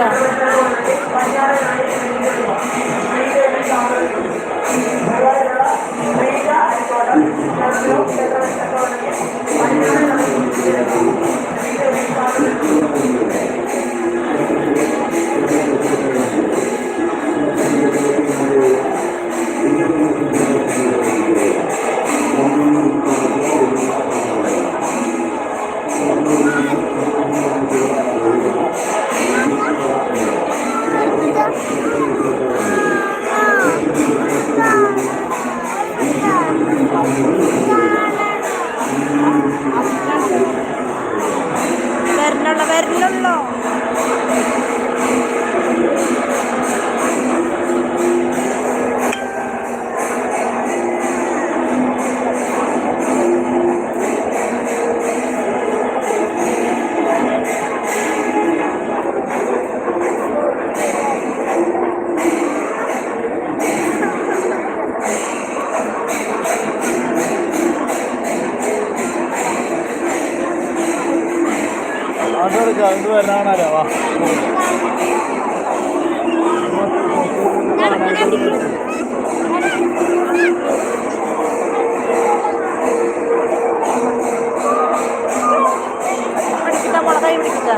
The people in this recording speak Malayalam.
Obrigada. അതെടുക്കാം ഇത് വരാണല്ലോ വാ പിടിച്ചിട്ടാ മുളകായി പിടിച്ചിട്ടാ